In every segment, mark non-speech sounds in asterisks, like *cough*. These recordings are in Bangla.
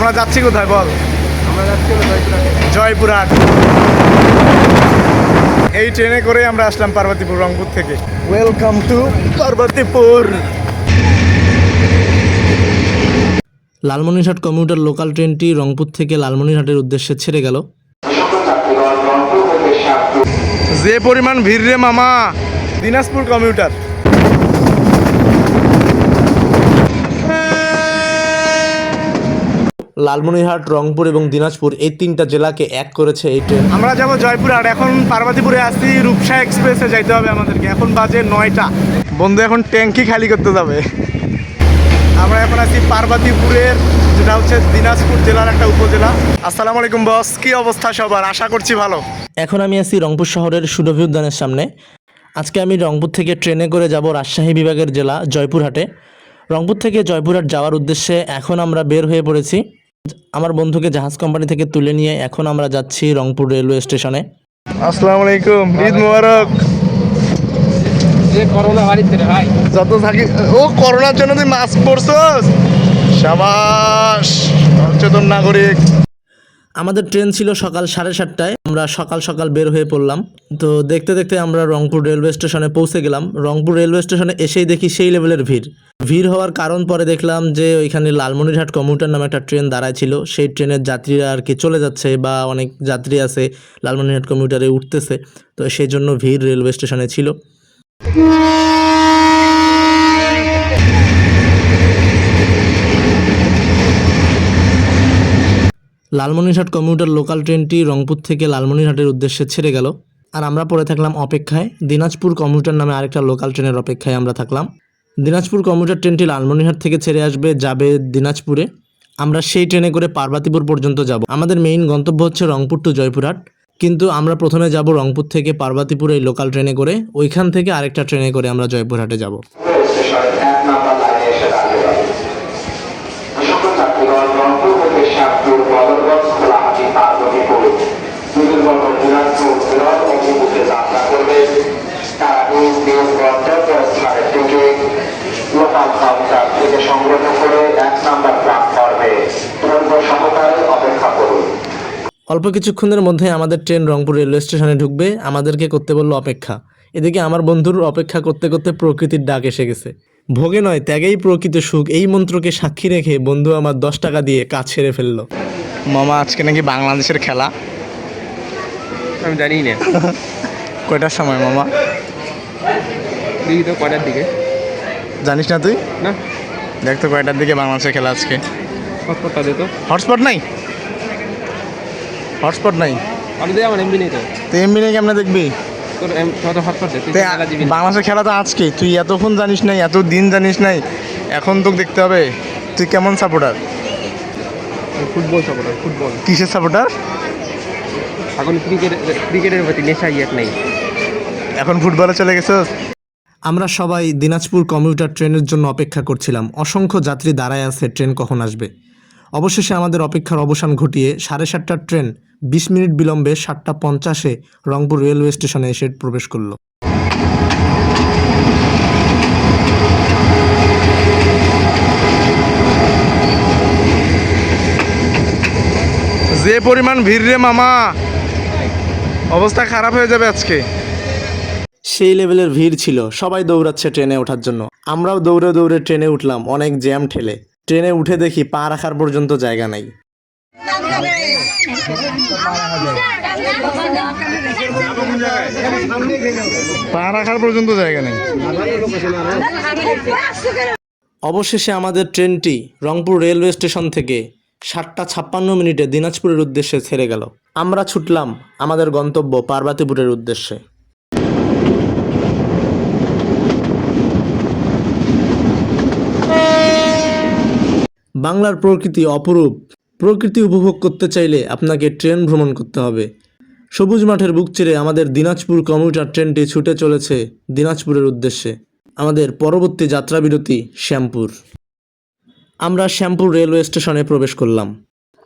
আমরা যাচ্ছি কোথায় বল? আমরা যাচ্ছি জয়পুরহাট। এই ট্রেনে করে আমরা আসলাম পার্বতীপুর রংপুর থেকে। Welcome to Parbatipur. Lalmonirhat commuter local ট্রেনটি রংপুর থেকে লালমনিরহাটের উদ্দেশ্যে ছেড়ে গেল। যে পরিমাণ ভিড় রে মামা দিনাজপুর কমিউটার। লালমনিরহাট রংপুর এবং দিনাজপুর এই তিনটা জেলাকে এক করেছে এই ট্রেন। আমরা যাব জয়পুরহাট এখন পার্বতীপুরে আসছি রূপসা এক্সপ্রেসে যাইতে হবে আমাদেরকে। এখন বাজে নয়টা। বন্ধু এখন ট্যাঙ্কি খালি করতে যাবে। আমরা এখন আছি পার্বতীপুরের যেটা হচ্ছে দিনাজপুর জেলার একটা উপজেলা। আসসালামু আলাইকুম বস। কি অবস্থা সবার? আশা করছি ভালো। এখন আমি আছি রংপুর শহরের সুরভি উদ্যানের সামনে। আজকে আমি রংপুর থেকে ট্রেনে করে যাব রাজশাহী বিভাগের জেলা জয়পুরহাটে। রংপুর থেকে জয়পুরহাট যাওয়ার উদ্দেশ্যে এখন আমরা বের হয়ে পড়েছি। আমার বন্ধুকে জাহাজ কোম্পানি থেকে তুলে নিয়ে এখন আমরা যাচ্ছি রংপুর রেলওয়ে স্টেশনে। আসসালামু আলাইকুম ঈদ মুবারক। যে করোনা বাড়িতে রে ভাই। যত থাকি ও করোনার জন্য তুই মাস্ক পরছস? শাবাশ সচেতন নাগরিক। আমাদের ট্রেন ছিল সকাল সাড়ে সাতটায়। আমরা সকাল সকাল বের হয়ে পড়লাম। তো দেখতে দেখতে আমরা রংপুর রেলওয়ে স্টেশনে পৌঁছে গেলাম। রংপুর রেলওয়ে স্টেশনে এসেই দেখি সেই লেভেলের ভিড়। ভিড় হওয়ার কারণ পরে দেখলাম যে ওইখানে লালমনিরহাট কমিউটার নামে একটা ট্রেন দাঁড়ায় ছিল। সেই ট্রেনের যাত্রীরা আর কি চলে যাচ্ছে বা অনেক যাত্রী আছে লালমনিরহাট কমিউটারে উঠতেছে। তো সেই জন্য ভিড় রেলওয়ে স্টেশনে ছিল। লালমনিরহাট কমিউটার লোকাল ট্রেনটি রংপুর থেকে লালমনিরহাটের উদ্দেশ্যে ছেড়ে গেল। আর আমরা পড়ে থাকলাম অপেক্ষায়। দিনাজপুর কমিউটার নামে আরেকটা লোকাল ট্রেনের অপেক্ষায় আমরা থাকলাম। দিনাজপুর কমিউটার ট্রেনটি লালমনিরহাট থেকে ছেড়ে আসবে, যাবে দিনাজপুরে। আমরা সেই ট্রেনে করে পার্বতীপুর পর্যন্ত যাব। আমাদের মেইন গন্তব্য হচ্ছে রংপুর টু জয়পুরহাট। কিন্তু আমরা প্রথমে যাব রংপুর থেকে পার্বতীপুর এই লোকাল ট্রেনে করে। ওইখান থেকে আরেকটা ট্রেনে করে আমরা জয়পুরহাটে যাব। অল্প কিছুক্ষণের মধ্যে আমাদের ট্রেন রংপুর রেলওয়ে স্টেশনে ঢুকবে। আমাদেরকে করতে বলল অপেক্ষা। এদিকে আমার বন্ধুর অপেক্ষা করতে করতে প্রকৃতির ডাক এসে গেছে। ভোগে নয় ত্যাগেই প্রকৃত সুখ। এই মন্ত্রকে সাক্ষী রেখে বন্ধু আমার দশ টাকা দিয়ে কাজ ছেড়ে ফেলল। মামা আজকে নাকি বাংলাদেশের খেলা? আমি জানি না। *laughs* কয়টার সময় মামা? দেখি তো কয়টার দিকে। জানিস না তুই? না। দেখ তো কয়টার দিকে বাংলাদেশের খেলা আজকে। হটস্পটটা দে তো। হটস্পট নাই? হটস্পট নাই? আমি দে আমার এমবি নেই তো। এমবি নেই কেমনে দেখবি? বাংলাদেশের খেলা তো আজকে তুই এতক্ষণ জানিস নাই এত দিন জানিস নাই এখন তোকে দেখতে হবে তুই কেমন সাপোর্টার ফুটবল সাপোর্টার ফুটবল কিসের সাপোর্টার এখন ক্রিকেট ক্রিকেটের প্রতি নেশা ইয়াক নেই। এখন ফুটবলে চলে গেছিস আমরা সবাই দিনাজপুর কমিউটার ট্রেনের জন্য অপেক্ষা করছিলাম। অসংখ্য যাত্রী দাঁড়ায় আছে ট্রেন কখন আসবে? অবশেষে আমাদের অপেক্ষার অবসান ঘটিয়ে সাড়ে সাতটার ট্রেন বিশ মিনিট বিলম্বে সাতটা পঞ্চাশে রংপুর রেলওয়ে স্টেশনে এসে প্রবেশ করল। যে পরিমাণ ভিড় রে মামা অবস্থা খারাপ হয়ে যাবে আজকে। সেই লেভেলের ভিড় ছিল সবাই দৌড়াচ্ছে ট্রেনে ওঠার জন্য। আমরাও দৌড়ে দৌড়ে ট্রেনে উঠলাম অনেক জ্যাম ঠেলে। ট্রেনে উঠে দেখি পা রাখার পর্যন্ত জায়গা নাই। পা রাখার পর্যন্ত জায়গা নেই। অবশেষে আমাদের ট্রেনটি রংপুর রেলওয়ে স্টেশন থেকে সাতটা ছাপ্পান্ন মিনিটে দিনাজপুরের উদ্দেশ্যে ছেড়ে গেল। আমরা ছুটলাম আমাদের গন্তব্য পার্বতীপুরের উদ্দেশ্যে। বাংলার প্রকৃতি অপরূপ। প্রকৃতি উপভোগ করতে চাইলে আপনাকে ট্রেন ভ্রমণ করতে হবে। সবুজ মাঠের বুক চিরে আমাদের দিনাজপুর কমিউটার ট্রেনটি ছুটে চলেছে দিনাজপুরের উদ্দেশ্যে। আমাদের পরবর্তী যাত্রা বিরতি শ্যামপুর। আমরা শ্যামপুর রেলওয়ে স্টেশনে প্রবেশ করলাম।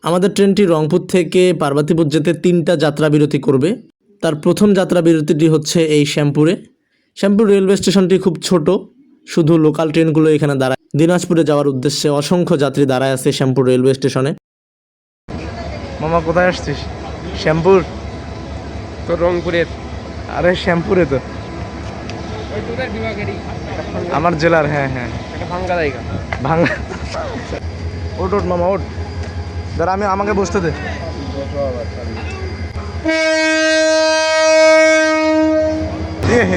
আমাদের ট্রেনটি রংপুর থেকে পার্বতীপুর যেতে তিনটা যাত্রা বিরতি করবে। তার প্রথম যাত্রা বিরতিটি হচ্ছে এই শ্যামপুরে। শ্যামপুর রেলওয়ে স্টেশনটি খুব ছোট। শুধু লোকাল ট্রেনগুলো এখানে দাঁড়ায়। দিনাজপুরে যাওয়ার উদ্দেশ্যে অসংখ্য যাত্রী দাঁড়ায় আছে শ্যামপুর রেলওয়ে স্টেশনে। মামা কোথায় আসছিস? শ্যামপুর? তো রংপুরের। আরে শ্যামপুরে তো। আমার জেলার হ্যাঁ হ্যাঁ। ভাঙ্গা জায়গা। ভাঙা ওট ওট মামা ওট দাঁড়া আমি আমাকে বসতে দে।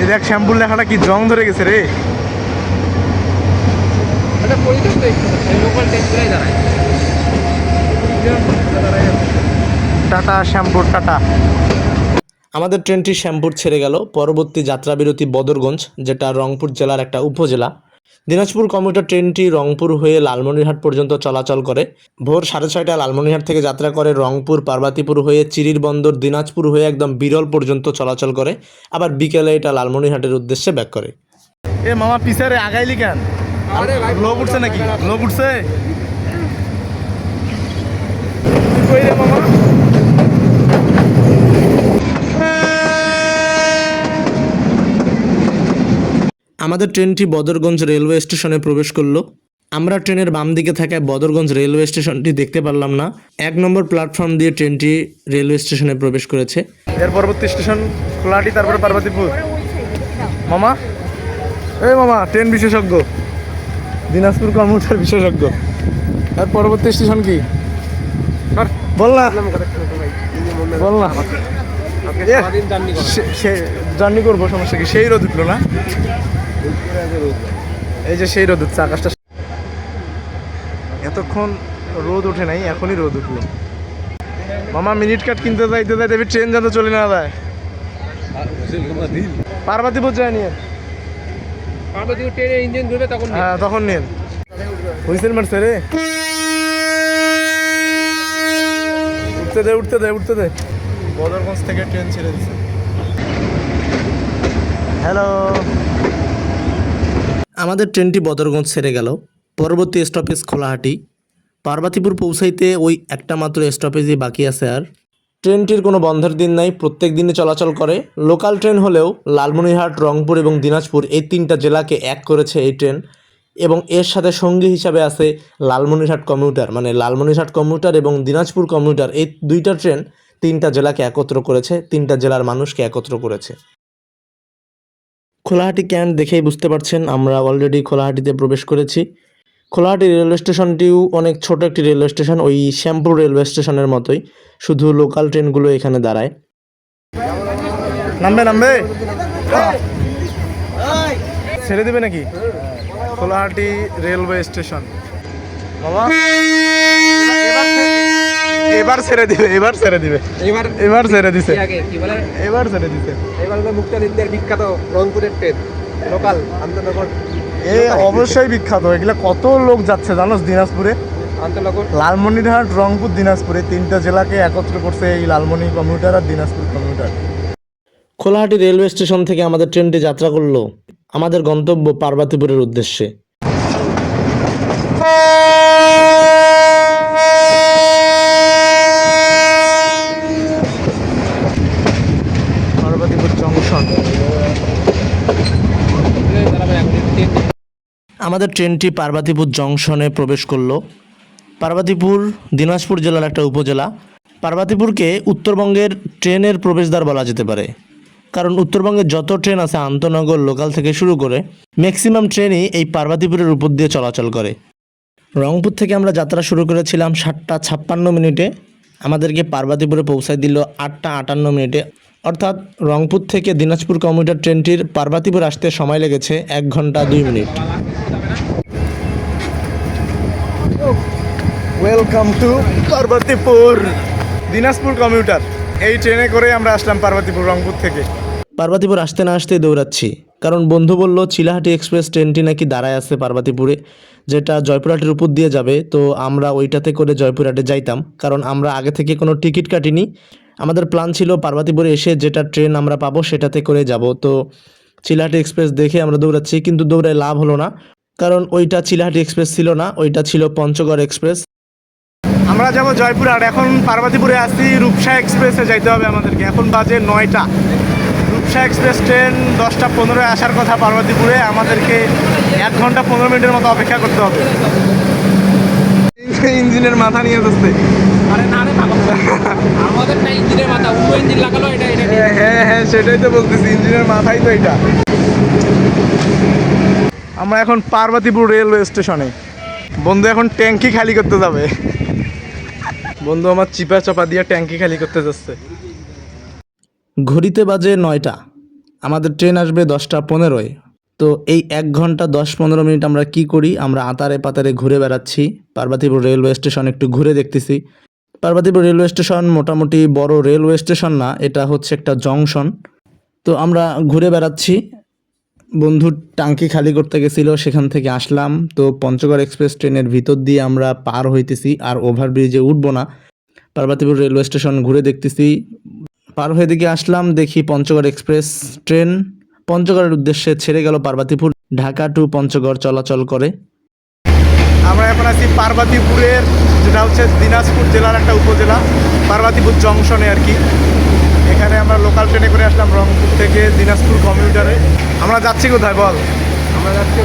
দেখ শ্যাম্পুর লেখাটা কি জং ধরে গেছে রে। আচ্ছা পরিচয় তো? লোকাল টেস্টগুলাই দাঁড়ায়। টাটা শ্যাম্পুর টাটা। আমাদের ট্রেনটি শ্যামপুর ছেড়ে গেল। পরবর্তী যাত্রা বিরতি বদরগঞ্জ যেটা রংপুর জেলার একটা উপজেলা। দিনাজপুর কমিউটার ট্রেনটি রংপুর হয়ে লালমনিরহাট পর্যন্ত চলাচল করে। ভোর সাড়ে ছয়টা লালমনিরহাট থেকে যাত্রা করে রংপুর পার্বতীপুর হয়ে চিরির বন্দর দিনাজপুর হয়ে একদম বিরল পর্যন্ত চলাচল করে। আবার বিকেলে এটা লালমনিরহাটের উদ্দেশ্যে ব্যাক করে। এ মামা পিছারে আগাইলি কেন? লোভ উঠছে নাকি? লোভ উঠছে? তুই কই রে মামা? আমাদের ট্রেনটি বদরগঞ্জ রেলওয়ে স্টেশনে প্রবেশ করল। আমরা ট্রেনের বাম দিকে থাকায় বদরগঞ্জ রেলওয়ে স্টেশনটি দেখতে পারলাম না। এক নম্বর প্ল্যাটফর্ম দিয়ে ট্রেনটি রেলওয়ে স্টেশনে প্রবেশ করেছে। এর পরবর্তী স্টেশন খোলাহাটি তারপরে পার্বতীপুর। মামা? এই মামা ট্রেন বিশেষজ্ঞ। দিনাজপুর কর্মচার বিশেষজ্ঞ। আর পরবর্তী স্টেশন কি? বল না। বল না। জার্নি সে- সে জার্নি করব সমস্যা কি? সেই রোদ উঠল না? এই যে সেই রোদ উঠছে আকাশটা এতক্ষণ রোদ ওঠে নাই এখনই রোদ উঠল। মামা মিনিট কাট কিনতে যাইতে যাই দেবী ট্রেন যাতে চলে না যায়। পার্বতীপুর যায় নিয়ে। পার্বতী ইঞ্জিন ঘুরবে তখন হ্যাঁ তখন নিন হুইসেল মারছে রে? উঠতে দে উঠতে দে উঠতে দে। বদরগঞ্জ থেকে ট্রেন ছেড়ে দিছে। হ্যালো আমাদের ট্রেনটি বদরগঞ্জ ছেড়ে গেল। পরবর্তী স্টপেজ খোলাহাটি। পার্বতীপুর পৌঁছাইতে ওই একটা মাত্র স্টপেজই বাকি আছে আর। ট্রেনটির কোনো বন্ধের দিন নাই, প্রত্যেক দিনে চলাচল করে। লোকাল ট্রেন হলেও লালমনিরহাট, রংপুর এবং দিনাজপুর এই তিনটা জেলাকে এক করেছে এই ট্রেন এবং এর সাথে সঙ্গী হিসাবে আছে লালমনিরহাট কমিউটার। মানে লালমনিরহাট কমিউটার এবং দিনাজপুর কমিউটার এই দুইটা ট্রেন তিনটা জেলাকে একত্র করেছে, তিনটা জেলার মানুষকে একত্র করেছে। খোলাহাটি ক্যান্ট দেখেই বুঝতে পারছেন, আমরা অলরেডি খোলাহাটিতে প্রবেশ করেছি। খোলাহাটি রেলওয়ে স্টেশনটিও অনেক ছোট একটি রেলওয়ে স্টেশন ওই শ্যামপুর রেলওয়ে স্টেশনের মতোই। শুধু লোকাল ট্রেনগুলো এখানে দাঁড়ায়। নামবে নামবে। ছেড়ে দিবে নাকি? Kholahati railway station. এবার- এবার ছেড়ে দিবে এবার ছেড়ে দিবে। এবার এবার ছেড়ে দিছে। কি আগে কি বলে? এবার ছেড়ে দিছে। এবার তো বিখ্যাত রংপুরের ট্রেন লোকাল আন্তনগর। এ অবশ্যই বিখ্যাত। এগুলা কত লোক যাচ্ছে জানোস দিনাজপুরে? লালমনিরহাট রংপুর দিনাজপুরে। তিনটা জেলাকে একত্র করছে এই লালমনি কমিউটার আর Dinajpur commuter. Kholahati railway station থেকে আমাদের ট্রেনটি যাত্রা করল আমাদের গন্তব্য পার্বতীপুরের উদ্দেশ্যে। পার্বতীপুর জংশন। আমাদের ট্রেনটি পার্বতীপুর জংশনে প্রবেশ করল। পার্বতীপুর, দিনাজপুর জেলার একটা উপজেলা। পার্বতীপুরকে উত্তরবঙ্গের ট্রেনের প্রবেশদ্বার বলা যেতে পারে। কারণ উত্তরবঙ্গের যত ট্রেন আছে, আন্তনগর লোকাল থেকে শুরু করে ম্যাক্সিমাম ট্রেনই এই পার্বতীপুরের উপর দিয়ে চলাচল করে। রংপুর থেকে আমরা যাত্রা শুরু করেছিলাম সাতটা ছাপ্পান্ন মিনিটে। আমাদেরকে পার্বতীপুরে পৌঁছায় দিল আটটা আটান্ন মিনিটে। অর্থাৎ রংপুর থেকে দিনাজপুর কমিউটার ট্রেনটির পার্বতীপুর আসতে সময় লেগেছে এক ঘণ্টা দুই minute. Welcome to Parbatipur Dinajpur commuter এই ট্রেনে করে আমরা আসলাম পার্বতীপুর রংপুর থেকে। পার্বতীপুর আসতে না আসতেই দৌড়াচ্ছি। কারণ বন্ধু বলল, চিলাহাটি এক্সপ্রেস ট্রেনটি নাকি দাঁড়ায় আছে পার্বতীপুরে, যেটা জয়পুরহাটের উপর দিয়ে যাবে। তো আমরা ওইটাতে করে জয়পুরহাটে যাইতাম। কারণ আমরা আগে থেকে কোনো টিকিট কাটিনি। আমাদের প্ল্যান ছিল পার্বতীপুরে এসে যেটা ট্রেন আমরা পাবো সেটাতে করে যাব। তো চিলাহাটি এক্সপ্রেস দেখে আমরা দৌড়াচ্ছি, কিন্তু দৌড়ায় লাভ হলো না। কারণ ওইটা চিলাহাটি এক্সপ্রেস ছিল না, ওইটা ছিল পঞ্চগড় এক্সপ্রেস আমরা যাব জয়পুরহাট এখন পার্বতীপুরে আসছি রূপসা এক্সপ্রেসে যাইতে হবে আমাদেরকে। এখন বাজে নয়টা। রূপসা এক্সপ্রেস ট্রেন দশটা পনেরোয় আসার কথা পার্বতীপুরে। আমাদেরকে এক ঘণ্টা পনেরো মিনিটের মতো অপেক্ষা করতে হবে। ইঞ্জিনের মাথা নিয়ে যাচ্ছে আরে এটা হ্যাঁ হ্যাঁ হ্যাঁ সেটাই তো বলতেছি ইঞ্জিনের মাথায় তো এটা। আমরা এখন পার্বতীপুর রেলওয়ে স্টেশনে। বন্ধু এখন ট্যাঙ্কি খালি করতে যাবে। বন্ধু, আমার চিপা চাপা দিয়ে ট্যাঙ্কি খালি করতে যাচ্ছে। ঘড়িতে বাজে নয়টা। আমাদের ট্রেন আসবে দশটা পনেরোয়। তো এই এক ঘণ্টা দশ পনেরো মিনিট আমরা কি করি? আমরা আতারে পাতারে ঘুরে বেড়াচ্ছি। পার্বতীপুর রেলওয়ে স্টেশন একটু ঘুরে দেখতেছি। পার্বতীপুর রেলওয়ে স্টেশন মোটামুটি বড় রেলওয়ে স্টেশন না, এটা হচ্ছে একটা জংশন। তো আমরা ঘুরে বেড়াচ্ছি। বন্ধু টাঙ্কি খালি করতে গেছিল, সেখান থেকে আসলাম। তো পঞ্চগড় এক্সপ্রেস ট্রেনের ভিতর দিয়ে আমরা পার হইতেছি আর ওভারব্রিজে উঠবো না। পার্বতীপুর রেলওয়ে স্টেশন ঘুরে দেখতেছি। পার হয়ে দিকে আসলাম, দেখি পঞ্চগড় এক্সপ্রেস ট্রেন। পঞ্চগড়ের উদ্দেশ্যে ছেড়ে গেল পার্বতীপুর, ঢাকা টু পঞ্চগড় চলাচল করে। আমরা এখন আছি পার্বতীপুরের, যেটা হচ্ছে দিনাজপুর জেলার একটা উপজেলা, পার্বতীপুর জংশনে আর কি। এখানে আমরা লোকাল ট্রেনে করে আসলাম রংপুর থেকে দিনাজপুর কমিউটারে আমরা যাচ্ছি কোথায় বল? আমরা যাচ্ছি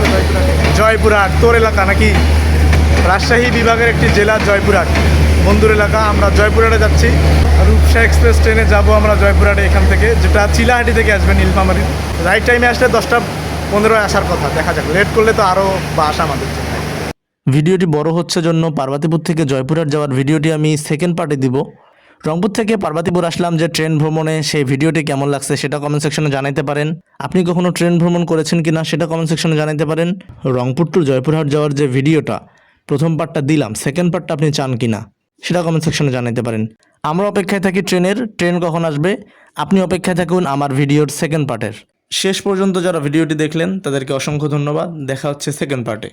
জয়পুরহাট তোর এলাকা নাকি? রাজশাহী বিভাগের একটি জেলা জয়পুরহাট। বন্ধুর এলাকা আমরা জয়পুরহাটে যাচ্ছি। রূপসা এক্সপ্রেস ট্রেনে যাব আমরা জয়পুরহাটে এখান থেকে যেটা চিলাহাটি থেকে আসবে নীলফামারি। রাইট টাইমে আসলে দশটা পনেরোয় আসার কথা দেখা যাক। লেট করলে তো আরও বাস আমাদের ভিডিওটি বড় হচ্ছে জন্য পার্বতীপুর থেকে জয়পুরহাট যাওয়ার ভিডিওটি আমি সেকেন্ড পার্টে দিব। রংপুর থেকে পার্বতীপুর আসলাম যে ট্রেন ভ্রমণে, সেই ভিডিওটি কেমন লাগছে সেটা কমেন্ট সেকশনে জানাতে পারেন। আপনি কখনো ট্রেন ভ্রমণ করেছেন কিনা সেটা কমেন্ট সেকশনে জানাইতে পারেন। রংপুর টু জয়পুরহাট যাওয়ার যে ভিডিওটা, প্রথম পার্টটা দিলাম সেকেন্ড পার্টটা আপনি চান কিনা, সেটা কমেন্ট সেকশনে জানাইতে পারেন। আমরা অপেক্ষায় থাকি ট্রেনের, ট্রেন কখন আসবে, আপনি অপেক্ষায় থাকুন আমার ভিডিওর সেকেন্ড পার্টের শেষ পর্যন্ত যারা ভিডিওটি দেখলেন, তাদেরকে অসংখ্য ধন্যবাদ। দেখা হচ্ছে সেকেন্ড পার্টে